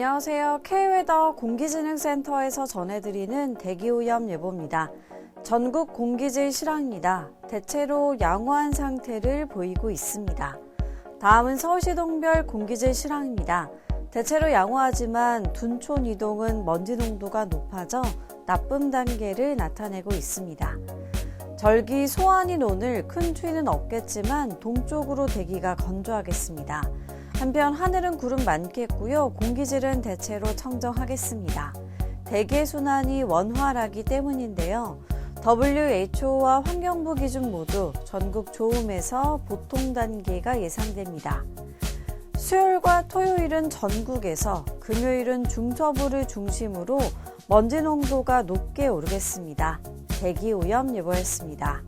안녕하세요. K웨더 공기진흥센터에서 전해드리는 대기오염 예보입니다. 전국 공기질 실황입니다. 대체로 양호한 상태를 보이고 있습니다. 다음은 서울시 동별 공기질 실황입니다. 대체로 양호하지만 둔촌 이동은 먼지 농도가 높아져 나쁨 단계를 나타내고 있습니다. 절기 소환인 오늘 큰 추위는 없겠지만 동쪽으로 대기가 건조하겠습니다. 한편 하늘은 구름 많겠고요. 공기질은 대체로 청정하겠습니다. 대기 순환이 원활하기 때문인데요. WHO와 환경부 기준 모두 전국 좋음에서 보통 단계가 예상됩니다. 수요일과 토요일은 전국에서 금요일은 중서부를 중심으로 먼지 농도가 높게 오르겠습니다. 대기 오염 예보였습니다.